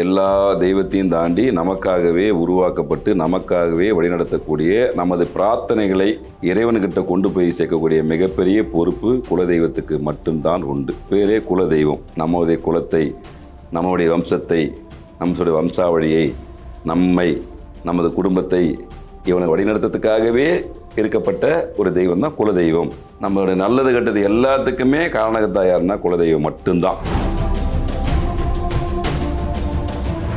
எல்லா தெய்வத்தையும் தாண்டி நமக்காகவே உருவாக்கப்பட்டு நமக்காகவே வழிநடத்தக்கூடிய நமது பிரார்த்தனைகளை இறைவன்கிட்ட கொண்டு போய் சேர்க்கக்கூடிய மிகப்பெரிய பொறுப்பு குலதெய்வத்துக்கு மட்டும்தான் உண்டு. பேரே குலதெய்வம். நம்முடைய குலத்தை நம்முடைய வம்சத்தை நம்முடைய வம்சாவழியை நம்மை நமது குடும்பத்தை இவனை வழிநடத்துறதுக்காகவே இருக்கப்பட்ட ஒரு தெய்வம் தான் குலதெய்வம். நம்மளுடைய நல்லது கெட்டது எல்லாத்துக்குமே காரணகத்தாயார்னா குலதெய்வம் மட்டும்தான்.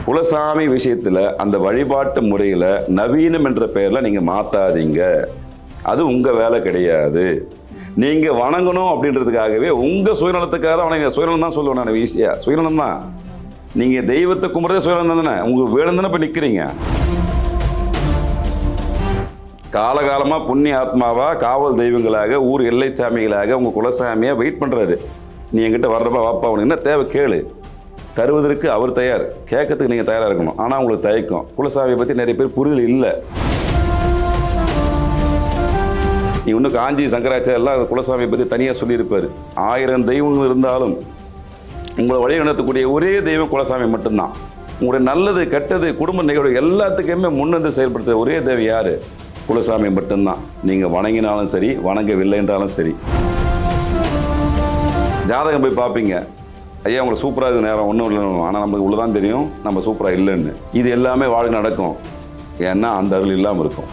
குலசாமி விஷயத்தில் அந்த வழிபாட்டு முறையில் நவீனம் என்ற பெயரில் நீங்கள் மாற்றாதீங்க அது உங்கள் வேலை கிடையாது. நீங்கள் வணங்கணும் அப்படின்றதுக்காகவே உங்கள் சுயநலத்துக்காக தான் வணங்க சுயநலம் தான் சொல்லுவேன் நான் ஈஸியாக சுயநலம் தான். நீங்கள் தெய்வத்தை கும்பிட்றதே சுயநலம் தானே? உங்களுக்கு வேணும் தானே இப்போ நிற்கிறீங்க காலகாலமாக புண்ணிய ஆத்மாவாக காவல் தெய்வங்களாக ஊர் எல்லை சாமிகளாக உங்கள் குலசாமியாக வெயிட் பண்ணுறாரு நீ என்கிட்ட வர்றப்ப வாப்பா உனக்கு என்ன தேவை கேளு. தருவதற்கு அவர் தயார். கேட்கறதுக்கு நீங்கள் தயாராக இருக்கணும். ஆனால் உங்களுக்கு தயக்கம். குலசாமியை பற்றி நிறைய பேர் புரிதல் இல்லை. நீ இன்னும் காஞ்சி சங்கராச்சாரியெல்லாம் அந்த குலசாமியை பற்றி தனியாக சொல்லியிருப்பார். ஆயிரம் தெய்வங்கள் இருந்தாலும் உங்களை வழி நடத்தக்கூடிய ஒரே தெய்வம் குலசாமி மட்டும்தான். உங்களுடைய நல்லது கெட்டது குடும்ப நிகழ்வு எல்லாத்துக்குமே முன்னந்து செயல்படுத்துகிற ஒரே தெய்வம் யார்? குலசாமி மட்டும்தான். நீங்கள் வணங்கினாலும் சரி வணங்கவில்லை என்றாலும் சரி. ஜாதகம் போய் பார்ப்பீங்க ஐயா உங்களுக்கு சூப்பராக இருக்குது நேரம். ஒன்றும் இல்லை ஆனால் நமக்கு உள்ளதான் தெரியும். நம்ம சூப்பராக இல்லைன்னு. இது எல்லாமே வாழ்க்கை நடக்கும். ஏன்னா அந்த அருள் இல்லாமல் இருக்கும்.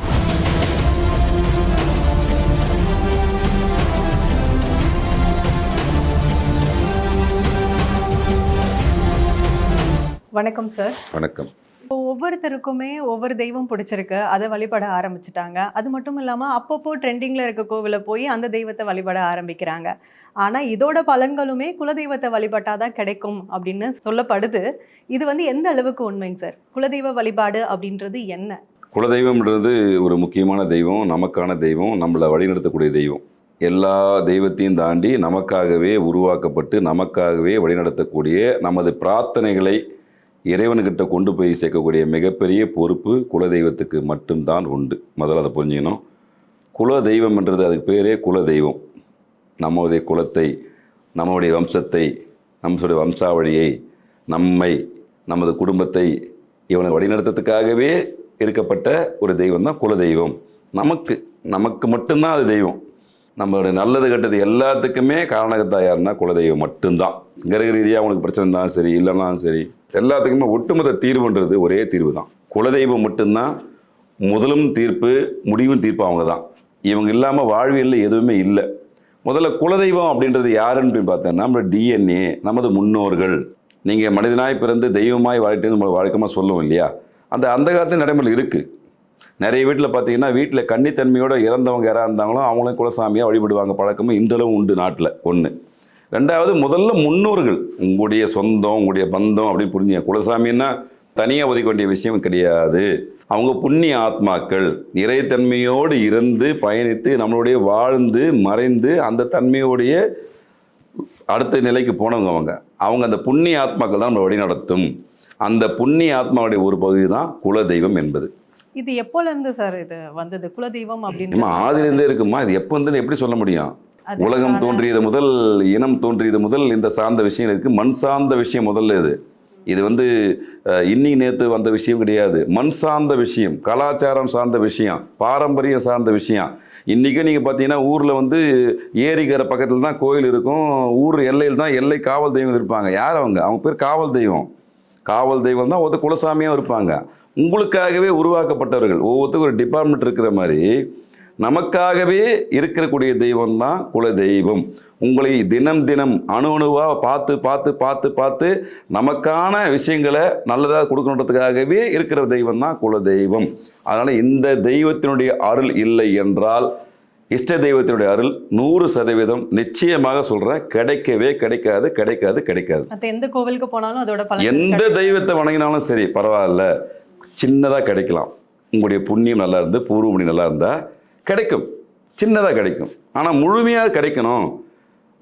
வணக்கம் சார். வணக்கம். இப்போ ஒவ்வொருத்தருக்குமே ஒவ்வொரு தெய்வம் பிடிச்சிருக்கு. அதை வழிபட ஆரம்பிச்சிட்டாங்க. அது மட்டும் இல்லாமல் அப்பப்போ ட்ரெண்டிங்கில் இருக்க கோவிலை போய் அந்த தெய்வத்தை வழிபட ஆரம்பிக்கிறாங்க. ஆனால் இதோட பலன்களுமே குலதெய்வத்தை வழிபட்டாதான் தான் கிடைக்கும் அப்படின்னு சொல்லப்படுது. இது வந்து எந்த அளவுக்கு உண்மைங்க சார்? குலதெய்வ வழிபாடு அப்படின்றது என்ன? குலதெய்வம்ன்றது ஒரு முக்கியமான தெய்வம் நமக்கான தெய்வம் நம்மளை வழிநடத்தக்கூடிய தெய்வம். எல்லா தெய்வத்தையும் தாண்டி நமக்காகவே உருவாக்கப்பட்டு நமக்காகவே வழிநடத்தக்கூடிய நமது பிரார்த்தனைகளை இறைவன்கிட்ட கொண்டு போய் சேர்க்கக்கூடிய மிகப்பெரிய பொறுப்பு குலதெய்வத்துக்கு மட்டும்தான் உண்டு. முதல்ல அதை புரிஞ்சுக்கணும். குல தெய்வம்ன்றது அதுக்கு பேரே குலதெய்வம். நம்முடைய குலத்தை நம்முடைய வம்சத்தை நம்முடைய வம்சாவழியை நம்மை நமது குடும்பத்தை இவனை வழிநடத்துறதுக்காகவே இருக்கப்பட்ட ஒரு தெய்வம் தான் குலதெய்வம். நமக்கு நமக்கு மட்டும்தான் அது தெய்வம். நம்மளுடைய நல்லது கெட்டது எல்லாத்துக்குமே காரணகத்தா யாருன்னா குலதெய்வம் மட்டும்தான். கிரக ரீதியாக அவனுக்கு பிரச்சனை இருந்தாலும் சரி இல்லைனாலும் சரி எல்லாத்துக்குமே ஒட்டுமொத்த தீர்வுன்றது ஒரே தீர்வு தான் குலதெய்வம் மட்டும்தான் முதலும் தீர்ப்பு முடிவும் தீர்ப்பு அவங்க தான் இவங்க இல்லாமல் வாழ்வியலில் எதுவுமே இல்லை. முதல்ல குலதெய்வம் அப்படின்றது யாருன்னு பார்த்தோன்னா நம்ம டிஎன்ஏ நமது முன்னோர்கள். நீங்கள் மனிதனாய் பிறந்து தெய்வமாய் வாழ்க்கைன்னு நம்ம வழக்கமாக சொல்லுவோம் இல்லையா? அந்த அந்த காலத்தில் நடைமுறையில் இருக்குது நிறைய வீட்டில் பார்த்தீங்கன்னா வீட்டில் கன்னித்தன்மையோடு இறந்தவங்க யாராக இருந்தாங்களோ அவங்களும் குலசாமியாக வழிபடுவாங்க பழக்கமும் இன்றளவும் உண்டு நாட்டில் ஒன்று ரெண்டாவது முதல்ல முன்னோர்கள் உங்களுடைய சொந்தம் உங்களுடைய பந்தம் அப்படின்னு புரிஞ்சுங்க. குலசாமின்னா தனியாக ஒதுக்க வேண்டிய விஷயம் கிடையாது. அவங்க புண்ணிய ஆத்மாக்கள் இறைத்தன்மையோடு இருந்து பயணித்து நம்மளுடைய வாழ்ந்து மறைந்து அந்த தன்மையோடைய அடுத்த நிலைக்கு போனவங்க அவங்க. அவங்க அந்த புண்ணிய ஆத்மாக்கள் தான் நம்ம வழிநடத்தும். அந்த புண்ணிய ஆத்மாவுடைய ஒரு பகுதி தான் குலதெய்வம் என்பது. இது எப்போல இருந்து சார் இது வந்தது? குலதெய்வம் அப்படின்னு ஆதிலிருந்தே இருக்குமா? இது எப்போ வந்து எப்படி சொல்ல முடியும்? உலகம் தோன்றியது முதல் இனம் தோன்றியது முதல் இந்த சார்ந்த விஷயம் இருக்கு. மண் சார்ந்த விஷயம் முதல்ல இது. இது வந்து இன்னி நேத்து வந்த விஷயம் கிடையாது. மண் சார்ந்த விஷயம் கலாச்சாரம் சார்ந்த விஷயம் பாரம்பரியம் சார்ந்த விஷயம். இன்றைக்கும் நீங்கள் பார்த்தீங்கன்னா ஊரில் வந்து ஏரிக்கரை பக்கத்தில் தான் கோயில் இருக்கும். ஊர் எல்லையில் தான் எல்லை காவல் தெய்வம் இருப்பாங்க. யார் அவங்க? அவங்க பேர் காவல் தெய்வம். காவல் தெய்வம் தான் ஒருத்தர் குலசாமியாக இருப்பாங்க. உங்களுக்காகவே உருவாக்கப்பட்டவர்கள். ஒவ்வொருத்தருக்கும் ஒரு டிபார்ட்மெண்ட் இருக்கிற மாதிரி நமக்காகவே இருக்கக்கூடிய தெய்வம் தான் குல தெய்வம் உங்களை தினம் தினம் அணு அணுவாக பார்த்து பார்த்து பார்த்து பார்த்து நமக்கான விஷயங்களை நல்லதாக கொடுக்கணுன்றதுக்காகவே இருக்கிற தெய்வம் தான் குல தெய்வம் அதனால் இந்த தெய்வத்தினுடைய அருள் இல்லை என்றால் இஷ்ட தெய்வத்தினுடைய அருள் நூறு சதவீதம் நிச்சயமாக சொல்கிறேன் கிடைக்கவே கிடைக்காது கிடைக்காது கிடைக்காது. எந்த கோவிலுக்கு போனாலும் அதோட எந்த தெய்வத்தை வணங்கினாலும் சரி பரவாயில்ல சின்னதாக கிடைக்கலாம். உங்களுடைய புண்ணியம் நல்லா இருந்து பூர்வமணி நல்லா இருந்தால் கிடைக்கும். சின்னதாக கிடைக்கும். ஆனால் முழுமையாக கிடைக்கணும்.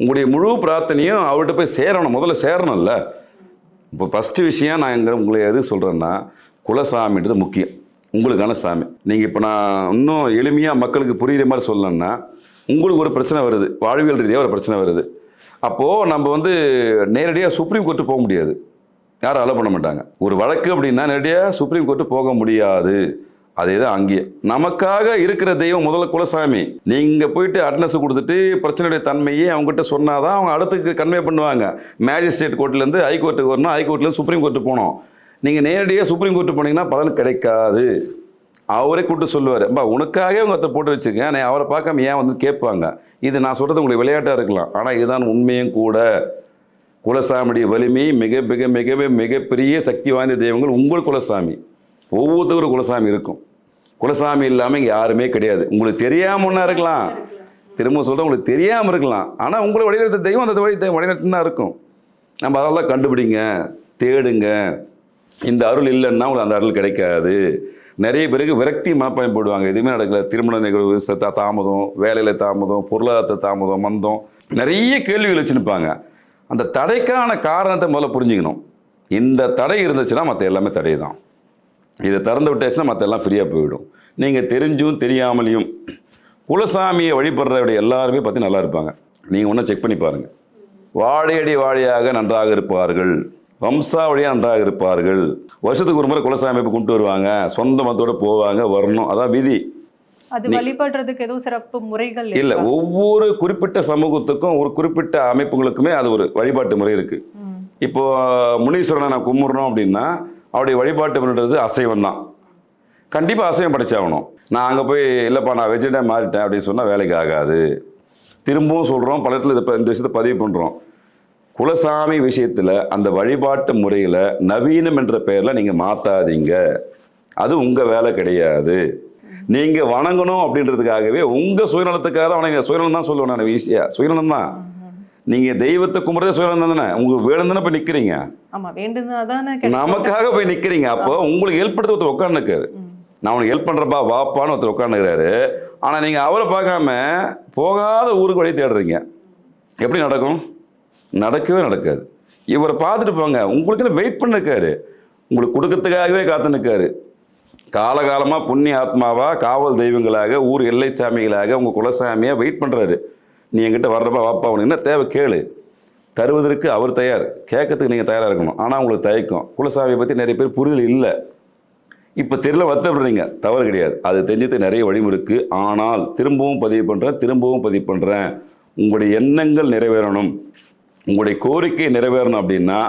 உங்களுடைய முழு பிரார்த்தனையும் அவர்கிட்ட போய் சேரணும். முதல்ல சேரணும்ல. இப்போ ஃபஸ்ட்டு விஷயம் நான் எங்கே உங்களை எது சொல்கிறேன்னா குலசாமின்றது முக்கியம். உங்களுக்கான சாமி. நீங்கள் இப்போ நான் இன்னும் எளிமையாக மக்களுக்கு புரியுற மாதிரி சொல்லணும்னா உங்களுக்கு ஒரு பிரச்சனை வருது. வாழ்வியல் ரீதியாக ஒரு பிரச்சனை வருது. அப்போது நம்ம வந்து நேரடியாக சுப்ரீம் கோர்ட்டு போக முடியாது. யாரும் அலோ பண்ண மாட்டாங்க. ஒரு வழக்கு அப்படின்னா நேரடியாக சுப்ரீம் கோர்ட்டு போக முடியாது. அதே தான் அங்கேயே நமக்காக இருக்கிற தெய்வம் முதல்ல குலசாமி. நீங்கள் போயிட்டு அட்னஸ் கொடுத்துட்டு பிரச்சனையுடைய தன்மையை அவங்ககிட்ட சொன்னாதான் அவங்க அடுத்துக்கு கன்வே பண்ணுவாங்க. மேஜிஸ்ட்ரேட் கோர்ட்லேருந்து ஹைகோர்ட்டுக்கு வரணும். ஹைகோர்ட்லேருந்து சுப்ரீம் கோர்ட்டு போகணும். நீங்கள் நேரடியாக சுப்ரீம் கோர்ட்டு போனீங்கன்னா பலன் கிடைக்காது. அவரே கூப்பிட்டு சொல்லுவார். பா உனக்காகவே உங்க ஒருத்தர் போட்டு வச்சுருக்கேன். நான் அவரை பார்க்காம ஏன் வந்து கேட்பாங்க? இது நான் சொல்கிறது உங்களுக்கு விளையாட்டாக இருக்கலாம். ஆனால் இதுதான் உண்மையும் கூட. குலசாமியுடைய வலிமை மிக மிக மிக மிகப்பெரிய சக்தி வாய்ந்த தெய்வங்கள் உங்கள் குலசாமி. ஒவ்வொருத்தரும் குலசாமி இருக்கும். குலசாமி இல்லாமல் இங்கே யாருமே கிடையாது. உங்களுக்கு தெரியாமல் ஒன்றா இருக்கலாம். திரும்ப சொல்கிறேன் உங்களுக்கு தெரியாமல் இருக்கலாம். ஆனால் உங்களை வழிநடத்த தெய்வம் அந்த வழி தெய்வம் தான் இருக்கும். நம்ம அதெல்லாம் கண்டுபிடிங்க தேடுங்க. இந்த அருள் இல்லைன்னா உங்களுக்கு அந்த அருள் கிடைக்காது. நிறைய பேருக்கு விரக்தி மனப்பான்மை போடுவாங்க. எதுவுமே நடக்கல. திருமண நிகழ்வு தாமதம் வேலையில் தாமதம் பொருளாதாரத்தை தாமதம் மந்தம். நிறைய கேள்விகள் வச்சுருப்பாங்க. அந்த தடைக்கான காரணத்தை முதல்ல புரிஞ்சுக்கணும். இந்த தடை இருந்துச்சுன்னா மற்ற எல்லாமே தடை தான் இதை திறந்து விட்டாச்சுன்னா மற்ற எல்லாம் ஃப்ரீயாக போயிடும். நீங்கள் தெரிஞ்சும் தெரியாமலையும் குலசாமியை வழிபடுறவடைய எல்லாருமே பற்றி நல்லா இருப்பாங்க. நீங்கள் ஒன்றும் செக் பண்ணி பாருங்கள் வாழையடி வாழையாக நன்றாக இருப்பார்கள். வம்சாவளியாக நன்றாக இருப்பார்கள். வருஷத்துக்கு ஒரு முறை குலசாமி கும்பிட்டு வருவாங்க. சொந்த மதத்தோட போவாங்க வரணும். அதான் விதி. அது வழிபடுறதுக்கு எதுவும் சிறப்பு முறைகள் இல்லை? ஒவ்வொரு குறிப்பிட்ட சமூகத்துக்கும் ஒரு குறிப்பிட்ட அமைப்புகளுக்குமே அது ஒரு வழிபாட்டு முறை இருக்குது ம். இப்போ முனீஸ்வரனை நான் கும்பிட்றோம் அப்படின்னா அவருடைய வழிபாட்டு அசைவம் தான் கண்டிப்பாக அசைவம் படைச்சாகணும். நான் அங்கே போய் இல்லைப்பா நான் வெஜிடேரியன் மாறிட்டேன் அப்படின்னு சொன்னால் வேலைக்கு ஆகாது. திரும்பவும் சொல்கிறோம் பல இடத்துல இதை இந்த விஷயத்தை பதிவு பண்ணுறோம் குலசாமி விஷயத்தில் அந்த வழிபாட்டு முறையில் நவீனம் என்ற பெயரில் நீங்கள் மாற்றாதீங்க அது உங்கள் வேலை கிடையாது. நீங்கள் வணங்கணும் அப்படின்றதுக்காகவே உங்கள் சுயநலத்துக்காக தான் வணங்க சுயநலம் தான் சொல்லுவேன் நான் ஈஸியாக சுயநலம் தான். நீங்கள் தெய்வத்தை கும்பிட்றதே சுயநலம் தானே? உங்களுக்கு வேணும் தானே போய் நிற்கிறீங்க. நமக்காக போய் நிற்கிறீங்க அப்போ உங்களுக்கு ஹெல்ப் பண்ணுறது ஒருத்தர் உட்காந்துருக்காரு நான் உனக்கு ஹெல்ப் பண்ணுறப்பா வாப்பான்னு ஒருத்தர் உட்காந்துக்கிறாரு ஆனால் நீங்கள் அவரை பார்க்காம போகாத ஊருக்கு வழி தேடுறீங்க. எப்படி நடக்கும்? நடக்கவே நடக்காது. இவரை பார்த்துட்டு போங்க. உங்களுக்கு வெயிட் பண்ணிருக்காரு. உங்களுக்கு கொடுக்கறதுக்காகவே காத்து நிற்காரு காலகாலமாக புண்ணிய ஆத்மாவா காவல் தெய்வங்களாக ஊர் எல்லை சாமிகளாக உங்கள் குலசாமியாக வெயிட் பண்ணுறாரு நீ என்கிட்ட வர்றப்ப வாப்பா உனக்கு என்ன தேவை கேளு. தருவதற்கு அவர் தயார். கேட்கறதுக்கு நீங்கள் தயாராக இருக்கணும். ஆனால் உங்களுக்கு தயக்கம். குலசாமியை பற்றி நிறைய பேர் புரிதல் இல்லை. இப்போ தெரியல வருத்தப்படுறீங்க. தவறு கிடையாது. அது தெரிஞ்சது நிறைய வழிமுறை இருக்குது ஆனால் திரும்பவும் பதிவு பண்ணுறேன் திரும்பவும் பதிவு பண்ணுறேன் உங்களுடைய எண்ணங்கள் நிறைவேறணும். உங்களுடைய கோரிக்கை நிறைவேறணும் அப்படின்னா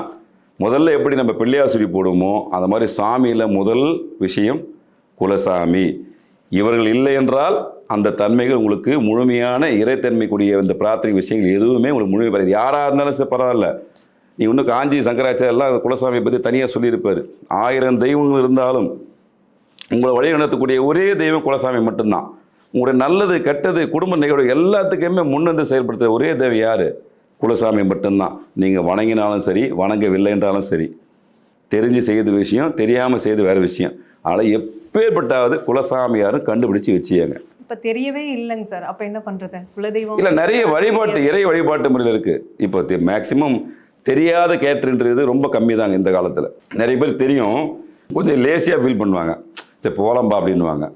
முதல்ல எப்படி நம்ம பிள்ளையார் சொல்லி போடுவோமோ அந்த மாதிரி சாமியில் முதல் விஷயம் குலசாமி. இவர்கள் இல்லை என்றால் அந்த தன்மைகள் உங்களுக்கு முழுமையான இறைத்தன்மைக்குரிய இந்த பிரார்த்தனை விஷயங்கள் எதுவுமே உங்களுக்கு முழுமை பெறாது யாராக இருந்தாலும் சரி பரவாயில்ல. நீ இன்னும் காஞ்சி சங்கராச்சாரியெல்லாம் குலசாமியை பற்றி தனியாக சொல்லியிருப்பார். ஆயிரம் தெய்வங்கள் இருந்தாலும் உங்களை வழி நடத்தக்கூடிய ஒரே தெய்வம் குலசாமி மட்டும்தான். உங்களுடைய நல்லது கெட்டது குடும்ப நிகழ்வு எல்லாத்துக்குமே முன்னிருந்து செயல்படுத்துகிற ஒரே தெய்வம் யார்? குலசாமி மட்டும்தான். நீங்கள் வணங்கினாலும் சரி வணங்கவில்லை என்றாலும் சரி தெரிஞ்சு செய்த விஷயம் தெரியாமல் செய்து வேறு விஷயம். ஆனால் எப்பேற்பட்டாவது குலசாமியாரும் கண்டுபிடிச்சி வச்சியாங்க இப்ப தெரியவே இல்லைங்க சார். அப்ப என்ன பண்றது? குலதெய்வம் இல்லை நிறைய வழிபாட்டு இறை வழிபாட்டு முறையில் இருக்குது இப்போ மேக்சிமம் தெரியாத கேட்டரின்றது ரொம்ப கம்மி தாங்க இந்த காலத்தில். நிறைய பேர் தெரியும். கொஞ்சம் லேசியாக ஃபீல் பண்ணுவாங்க. சரி போகலாம்பா அப்படின்னுவாங்க.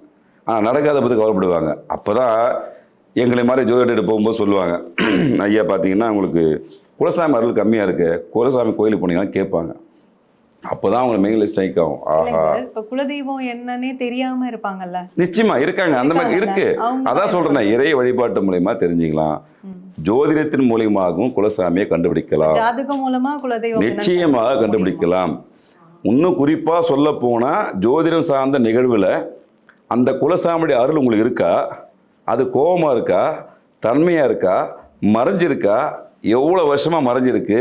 ஆனால் நடக்காத பற்றி கவலைப்படுவாங்க. அப்போ தான் எங்களை மாதிரி ஜோதிடர் போகும்போது சொல்லுவாங்க. ஐயா பார்த்தீங்கன்னா உங்களுக்கு குலசாமி அருள் கம்மியாக இருக்கு. குலசாமி கோயிலுக்கு போனீங்கன்னா கேட்பாங்க. அப்போ தான் அவங்க மெயிலில் ஸ்ட்ரைக் ஆகும் ஆஹா. இப்ப குலதெய்வம் என்னன்னே தெரியாம இருப்பாங்கல்ல? நிச்சயமா இருக்காங்க. அந்த மாதிரி இருக்கு. அதான் சொல்றேன் இறை வழிபாட்டு மூலியமா தெரிஞ்சுக்கலாம். ஜோதிடத்தின் மூலியமாகவும் குலசாமியை கண்டுபிடிக்கலாம். ஜாதகம் மூலமா குலதெய்வம் நிச்சயமாக கண்டுபிடிக்கலாம். இன்னும் குறிப்பாக சொல்ல போனால் ஜோதிடம் சார்ந்த நிகழ்வில் அந்த குலசாமியுடைய அருள் உங்களுக்கு இருக்கா? அது கோபமாக இருக்கா? தன்மையாக இருக்கா? மறைஞ்சிருக்கா? எவ்வளோ வருஷமாக மறைஞ்சிருக்கு.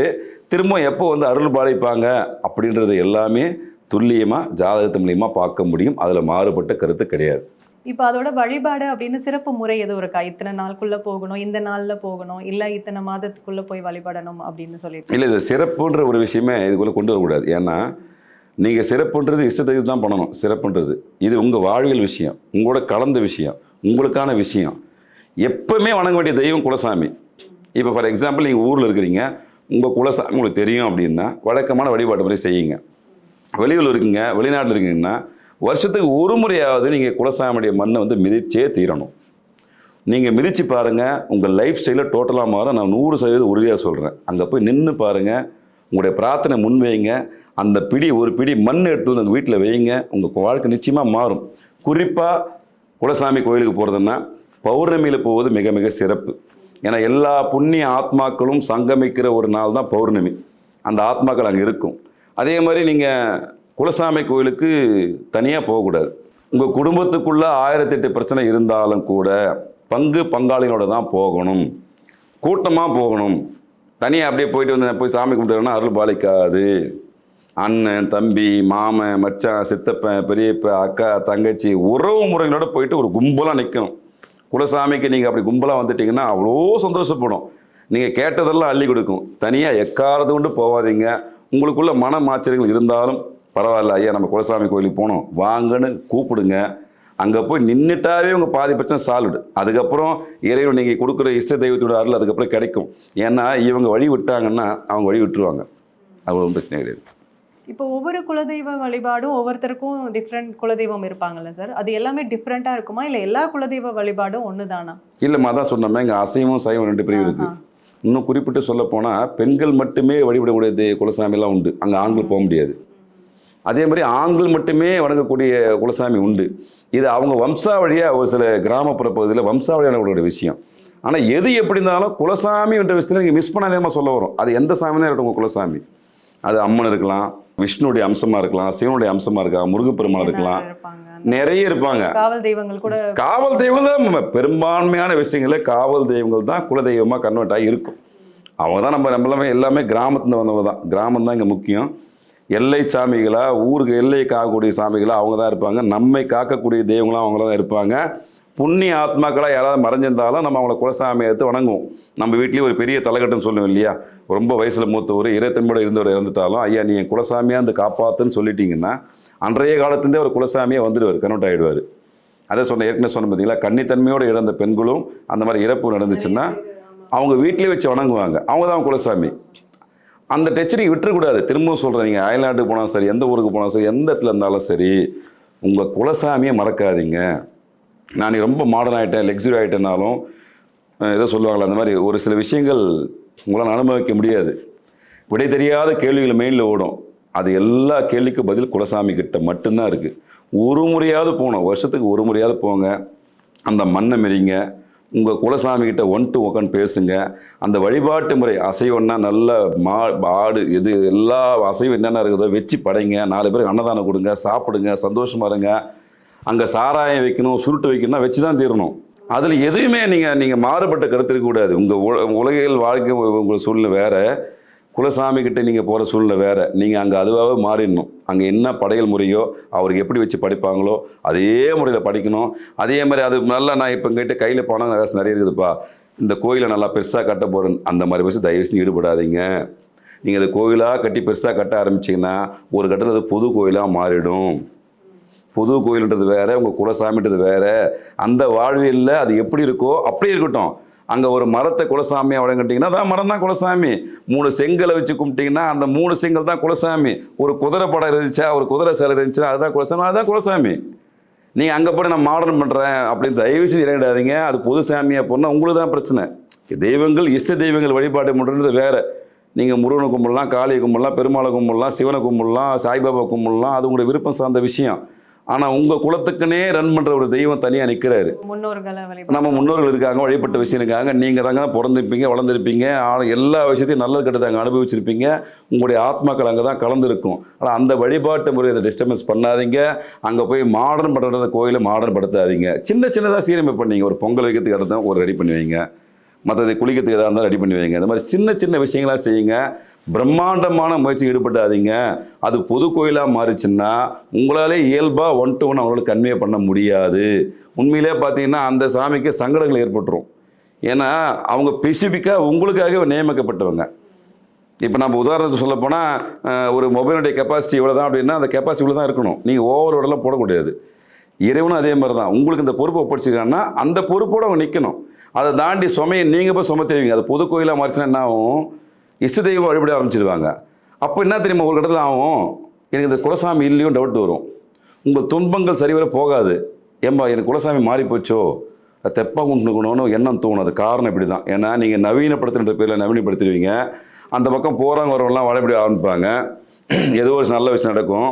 திரும்ப எப்போ வந்து அருள் பாலிப்பாங்க அப்படின்றது எல்லாமே துல்லியமாக ஜாதகத்து மூலியமாக பார்க்க முடியும். அதில் மாறுபட்ட கருத்து கிடையாது. இப்ப அதோட வழிபாடு அப்படின்னு சிறப்பு முறை எதுவும் இருக்கா? இத்தனை நாளுக்குள்ள போகணும் இந்த நாள்ல போகணும் இல்ல இத்தனை மாதத்துக்குள்ள போய் வழிபடணும் அப்படின்னு சொல்லிட்டு. இல்லை இது சிறப்புன்ற ஒரு விஷயமே இதுக்குள்ளே கொண்டு வரக்கூடாது. ஏன்னா நீங்கள் சிறப்புன்றது இஷ்டத்துக்கு தான் பண்ணணும். சிறப்புன்றது. இது உங்கள் வாழ்வியல் விஷயம். உங்களோட கலந்த விஷயம். உங்களுக்கான விஷயம். எப்பவுமே வணங்க வேண்டிய தெய்வம் குலசாமி. இப்போ ஃபார் எக்ஸாம்பிள் நீங்கள் ஊரில் இருக்கிறீங்க உங்கள் குலசாமி உங்களுக்கு தெரியும் அப்படின்னா வழக்கமான வழிபாட்டு முறை செய்யுங்க. வெளியூர் இருக்குங்க வெளிநாட்டில் இருக்கீங்கன்னா வருஷத்துக்கு ஒரு முறையாவது நீங்கள் குலசாமியுடைய மண்ணை வந்து மிதிச்சே தீரணும். நீங்கள் மிதித்து பாருங்கள் உங்கள் லைஃப் ஸ்டைலில் டோட்டலாக மாற நான் நூறு சதவீதம் உறுதியாக சொல்கிறேன் அங்கே போய் நின்று பாருங்கள் உங்களுடைய பிரார்த்தனை முன் வைங்க. அந்த பிடி ஒரு பிடி மண் எடுத்து வந்து உங்கள் வீட்டில் வைங்க. உங்கள் வாழ்க்கை நிச்சயமாக மாறும். குறிப்பாக குலசாமி கோயிலுக்கு போகிறதுன்னா பௌர்ணமியில் போவது மிக மிக சிறப்பு. ஏன்னா எல்லா புண்ணிய ஆத்மாக்களும் சங்கமிக்கிற ஒரு நாள் தான் பௌர்ணமி. அந்த ஆத்மாக்கள் அங்கே இருக்கும். அதே மாதிரி நீங்கள் குலசாமி கோயிலுக்கு தனியாக போகக்கூடாது. உங்கள் குடும்பத்துக்குள்ளே ஆயிரத்தெட்டு பிரச்சனை இருந்தாலும் கூட பங்கு பங்காளிகளோட தான் போகணும். கூட்டமாக போகணும். தனியாக அப்படியே போயிட்டு வந்து போய் சாமி கும்பிட்டு அருள் பாலிக்காது. அண்ணன் தம்பி மாமன் மச்சான் சித்தப்பன் பெரியப்ப அக்கா தங்கச்சி உறவு முறைகளோட போயிட்டு ஒரு கும்பலாக நிற்கணும் குலசாமிக்கு நீங்கள் அப்படி கும்பலாக வந்துட்டீங்கன்னா அவ்வளோ சந்தோஷப்படும். நீங்கள் கேட்டதெல்லாம் அள்ளி கொடுக்கும். தனியாக எக்காரது கொண்டு போகாதீங்க உங்களுக்குள்ள மன மாச்சரியங்கள் இருந்தாலும் பரவாயில்ல ஐயா நம்ம குலசாமி கோயிலுக்கு போனோம். வாங்கன்னு கூப்பிடுங்க. அங்கே போய் நின்றுட்டாவே உங்கள் பாதி பிரச்சனை சால்வ்டு. அதுக்கப்புறம் இறைவன் நீங்கள் கொடுக்குற இஷ்ட தெய்வத்தோட அருள் அதுக்கப்புறம் கிடைக்கும். ஏன்னா இவங்க வழி விட்டாங்கன்னா அவங்க வழி விட்டுருவாங்க. அது ஒன்றும் பிரச்சனை கிடையாது. இப்போ ஒவ்வொரு குலதெய்வ வழிபாடும் ஒவ்வொருத்தருக்கும் டிஃப்ரெண்ட் குலதெய்வம் இருப்பாங்கல்ல சார் அது எல்லாமே டிஃப்ரெண்ட்டாக இருக்குமா? இல்லை எல்லா குலதெய்வ வழிபாடும் ஒன்று தானா இல்லைம்மா அதான் சொன்னோமே இங்கே அசைவம் சைவம் ரெண்டு பிரிவு இருக்குது இன்னும் குறிப்பிட்டு சொல்ல போனால் பெண்கள் மட்டுமே வழிபடக்கூடிய தே- குலசாமிலாம் உண்டு. அங்கே ஆண்கள் போக முடியாது. அதே மாதிரி ஆண்கள் மட்டுமே வணங்கக்கூடிய குலசாமி உண்டு. இது அவங்க வம்சாவழியாக ஒரு சில கிராமப்புற பகுதியில் வம்சாவழியானவர்களுடைய விஷயம். ஆனால் எது எப்படி இருந்தாலும் குலசாமி என்ற விஷயத்தில் நீங்கள் மிஸ் பண்ணாதேமா சொல்ல வரும் அது எந்த சாமினே இருக்கட்டும் உங்கள் குலசாமி. அது அம்மன் இருக்கலாம் விஷ்ணுடைய அம்சமாக இருக்கலாம் சிவனுடைய அம்சமாக இருக்கலாம் முருகப்பெருமாள் இருக்கலாம். நிறைய இருப்பாங்க. காவல் தெய்வங்கள் கூட காவல் தெய்வங்கள் பெரும்பான்மையான விஷயங்களே காவல் தெய்வங்கள் தான் குலதெய்வமாக கன்வெர்ட் ஆகி இருக்கும். அவங்க தான் நம்ம நம்மளாமே எல்லாமே கிராமத்துல வந்தவங்க தான். கிராமம் தான் இங்கே முக்கியம். எல்லை சாமிகளா ஊருக்கு எல்லை காக்கக்கூடிய சாமிகளா அவங்க தான் இருப்பாங்க. நம்மை காக்கக்கூடிய தெய்வங்களாம் அவங்க தான் இருப்பாங்க. புண்ணிய ஆத்மாக்களாக யாராவது மறைஞ்சிருந்தாலும் நம்ம அவங்கள குலசாமி எடுத்து வணங்குவோம். நம்ம வீட்லேயே ஒரு பெரிய தலைக்கட்டுன்னு சொல்லுவோம் இல்லையா? ரொம்ப வயசில் மூத்தவர் இறைத்தன்மையோட இருந்தவர் இறந்துட்டாலும் ஐயா நீ என் குலசாமியாக அந்த காப்பாத்துன்னு சொல்லிட்டீங்கன்னா அன்றைய காலத்துலேருந்தே ஒரு குலசாமியாக வந்துடுவார் கன்வெர்ட் ஆகிடுவார் அதை சொன்ன ஏற்கனவே சொன்ன பார்த்தீங்களா கன்னித்தன்மையோடு இறந்த பெண்களும் அந்த மாதிரி இறப்பு நடந்துச்சுன்னா அவங்க வீட்டிலே வச்சு வணங்குவாங்க. அவங்க தான் குலசாமி. அந்த டச் நீங்கள் விட்டுறக்கூடாது. திரும்பவும் சொல்கிறேன் நீங்கள் அயல்நாட்டுக்கு போனாலும் சரி எந்த ஊருக்கு போனாலும் சரி எந்த இடத்துல இருந்தாலும் சரி உங்கள் குலசாமியை மறக்காதீங்க. நான் ரொம்ப மாடர்ன் ஆகிட்டேன் லெக்ஸுரி ஆகிட்டேனாலும் ஏதோ சொல்லுவாங்களே அந்த மாதிரி ஒரு சில விஷயங்கள் உங்களால் அனுபவிக்க முடியாது. விடை தெரியாத கேள்விகள் மெயினில் ஓடும். அது எல்லா கேள்விக்கும் பதில் குலசாமி கிட்ட மட்டும்தான் இருக்குது ஒரு முறையாவது போகணும். வருஷத்துக்கு ஒரு முறையாவது போங்க. அந்த மண்ணை மெரிங்க. உங்கள் குலசாமி கிட்ட ஒன் டு ஒக்கன் பேசுங்க. அந்த வழிபாட்டு முறை அசைவம்னா நல்ல மா ஆடு இது எல்லா அசைவம் என்னென்ன இருக்குதோ வச்சு படைங்க. நாலு பேருக்கு அன்னதானம் கொடுங்க சாப்பிடுங்க சந்தோஷமா இருங்க. அங்கே சாராயம் வைக்கணும் சுருட்டு வைக்கணும்னா வச்சு தான் தீரணும். அதில் எதுவுமே நீங்கள் நீங்கள் மாறுபட்ட கருத்து இருக்கக்கூடாது உங்கள் உலகில் வாழ்க்கை உங்கள் சூழ்நிலை வேறு. குலசாமி கிட்டே நீங்கள் போகிற சூழ்நிலை வேறு. நீங்கள் அங்கே அதுவாகவே மாறிடணும். அங்கே என்ன படையல் முறையோ அவருக்கு எப்படி வச்சு படிப்பாங்களோ அதே முறையில் படிக்கணும். அதே மாதிரி அது நல்லா நான் இப்போ எங்கிட்ட கையில் பணம் காசு நிறைய இருக்குதுப்பா. இந்த கோயிலை நல்லா பெருசாக கட்ட போகிறேன் அந்த மாதிரி விஷயம் தயவு செஞ்சு ஈடுபடாதீங்க. நீங்கள் அது கோயிலாக கட்டி பெருசாக கட்ட ஆரம்பிச்சிங்கன்னா ஒரு கட்டத்தில் அது புது கோயிலாக மாறிடும். புது கோயில்ன்றது வேற உங்கள் குலசாமின்றது வேற. அந்த வாழ்வியலில் அது எப்படி இருக்கோ அப்படி இருக்கட்டும். அங்கே ஒரு மரத்தை குலசாமியாக வழங்கிட்டீங்கன்னா அதான் மரம் தான் குலசாமி. மூணு செங்கலை வச்சு கும்பிட்டீங்கன்னா அந்த மூணு செங்கல் தான் குலசாமி. ஒரு குதிரை படம் இருந்துச்சா ஒரு குதிரை சிலை இருந்துச்சுன்னா அதுதான் குலசாமி அதுதான் குலசாமி. நீங்கள் அங்கே போய் நான் மாடர்ன் பண்ணுறேன் அப்படின்னு தயவுசெய்து இறங்கிடாதீங்க. அது பொது சாமியாக போனால் உங்களுக்கு தான் பிரச்சனை. தெய்வங்கள் இஷ்ட தெய்வங்கள் வழிபாடு பண்ணுறது வேறு. நீங்கள் முருகனை கும்பிடலாம் காளியை கும்பிடலாம் பெருமாளை கும்பிடலாம் சிவனை கும்பிடலாம் சாய்பாபா கும்பிடலாம் அது உங்களுடைய விருப்பம் சார்ந்த விஷயம். ஆனால் உங்கள் குலத்துக்குன்னே ரன் பண்ணுற ஒரு தெய்வம் தனியாக நிற்கிறாரு நம்ம முன்னோர்கள் இருக்காங்க வழிபட்ட விஷயம் இருக்காங்க நீங்கள் தாங்க பிறந்திருப்பீங்க வளர்ந்துருப்பீங்க. ஆனால் எல்லா விஷயத்தையும் நல்லது கெட்டது அங்கே அனுபவிச்சிருப்பீங்க. உங்களுடைய ஆத்மாக்கள் அங்கே தான் கலந்துருக்கும். ஆனால் அந்த வழிபாட்டு முறையை டிஸ்டர்பன்ஸ் பண்ணாதீங்க. அங்கே போய் மாடர்ன் பண்ணுற கோயிலை மாடர்ன் படுத்தாதீங்க. சின்ன சின்னதாக சீரமைப்பு பண்ணீங்க. ஒரு பொங்கல் வைக்கிறதுக்கு இடத்த ஒரு ரெடி பண்ணி வைங்க. மற்றது குளிக்கிறதுக்கு எதாக இருந்தாலும் ரெடி பண்ணி வைங்க. இந்த மாதிரி சின்ன சின்ன விஷயங்களாக செய்யுங்க. பிரம்மாண்டமான முயற்சி ஈடுபடாதீங்க. அது பொது கோயிலாக மாறிச்சுன்னா உங்களாலே இயல்பாக ஒன் டு ஒன் அவங்களால கன்வே பண்ண முடியாது. உண்மையிலே பார்த்தீங்கன்னா அந்த சாமிக்கு சங்கடங்கள் ஏற்பட்டுரும். ஏன்னா அவங்க ஸ்பெசிஃபிக்காக உங்களுக்காகவே நியமிக்கப்பட்டவங்க. இப்போ நம்ம உதாரணத்துக்கு சொல்ல போனால் ஒரு மொபைலுடைய கெப்பாசிட்டி இவ்வளோ தான் அப்படின்னா அந்த கெப்பாசிட்டி இவ்வளோ தான் இருக்கணும் நீங்கள் ஓவர் ஓடெல்லாம் போடக்கூடாது இறைவனும் அதே மாதிரி தான் உங்களுக்கு இந்த பொறுப்பை ஒப்படைச்சிருக்காங்கன்னா அந்த பொறுப்போடு அவங்க நிற்கணும் அதை தாண்டி சுமையை நீங்கள் போய் சுமத்திடுவீங்க அது பொது கோயிலாக மாறிச்சுன்னா என்ன ஆகும் இஷ்ட தெய்வம் வழிபட ஆரம்பிச்சிருவாங்க. அப்போ என்ன தெரியுமா? ஒரு கட்டத்தில் ஆகும். எனக்கு இந்த குலசாமி இல்லையும் டவுட் வரும். உங்கள் துன்பங்கள் சரிவர போகாது. ஏம்பா எனக்கு குலசாமி மாறி போச்சோ தெப்பாக குண்டுக்கணும்னு எண்ணம் தோணும். அது காரணம் இப்படி தான் ஏன்னா நீங்கள் நவீனப்படுத்துகின்ற பேரில் நவீனப்படுத்திடுவீங்க. அந்த பக்கம் போகிறவங்க வரவங்களாம் வழிபடி ஆரம்பிப்பாங்க. ஏதோ ஒரு நல்ல விஷயம் நடக்கும்.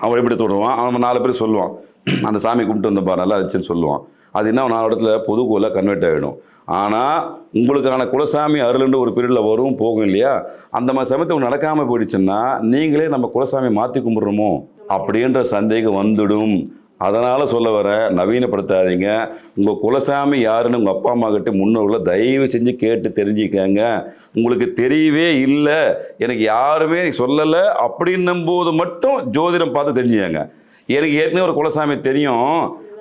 அவன் வழிபடி தொடுவான் அவன் நாலு பேர் சொல்லுவான். அந்த சாமி கும்பிட்டு வந்தப்பா நல்லா இருந்துச்சுன்னு சொல்லுவான். அது என்ன நாலு இடத்துல பொது கோயிலாக கன்வெர்ட் ஆகிடும் ஆனால் உங்களுக்கான குலசாமி அருள்னு ஒரு பீரியடில் வரும் போகும் இல்லையா? அந்த மாதிரி சமயத்தை உங்களுக்கு நடக்காமல் போயிடுச்சுன்னா நீங்களே நம்ம குலசாமி மாற்றி கும்பிட்றோமோ? அப்படின்ற சந்தேகம் வந்துடும். அதனால் சொல்ல வர நவீனப்படுத்தாதீங்க. உங்கள் குலசாமி யாருன்னு உங்கள் அப்பா அம்மா கிட்ட முன்னோர்களை தயவு செஞ்சு கேட்டு தெரிஞ்சுக்கங்க. உங்களுக்கு தெரியவே இல்லை. எனக்கு யாருமே சொல்லலை. அப்படின்னும் போது மட்டும் ஜோதிடம் பார்த்து தெரிஞ்சுக்கங்க. எனக்கு ஏற்கனவே ஒரு குலசாமி தெரியும்.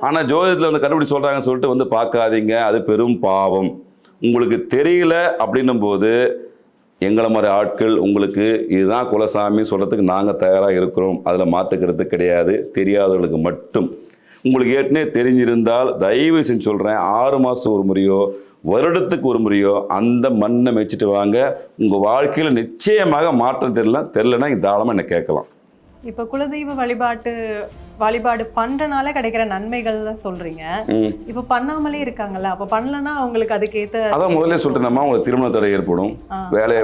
ஆனால் ஜோதிடத்தில் வந்து கண்டுபிடிச்சு சொல்கிறாங்கன்னு சொல்லிட்டு வந்து பார்க்காதீங்க. அது பெரும் பாவம். உங்களுக்கு தெரியல அப்படின்னும் போது எங்களை மாதிரி ஆட்கள் உங்களுக்கு இதுதான் குலசாமி சொல்கிறதுக்கு நாங்கள் தயாராக இருக்கிறோம். அதில் மாற்றுக்கிறது கிடையாது. தெரியாதவர்களுக்கு மட்டும். உங்களுக்கு ஏற்கனவே தெரிஞ்சிருந்தால் தயவு செஞ்சு சொல்கிறேன் ஆறு மாதத்துக்கு ஒரு முறையோ வருடத்துக்கு ஒரு முறையோ அந்த மண்ணை மெச்சிட்டு வாங்க. உங்கள் வாழ்க்கையில் நிச்சயமாக மாற்றம் தெரியல. தெரிலனா நீங்கள் தாராளமாக என்னை கேட்கலாம். இப்போ குலதெய்வ வழிபாட்டு வழிபாடு பண்றனால கிடைக்கிற நன்மைகள் தான் சொல்றீங்க இப்போ பண்ணாமலே இருக்காங்கல்ல அப்போ பண்ணலன்னா அவங்களுக்கு அதுக்கேத்த அதான் முதல்ல சொல்லிட்டேன் உங்களுக்கு திருமண தடை ஏற்படும் வேலையை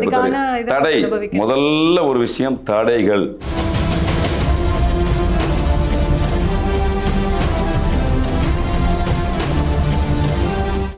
தடை. முதல்ல ஒரு விஷயம் தடைகள்.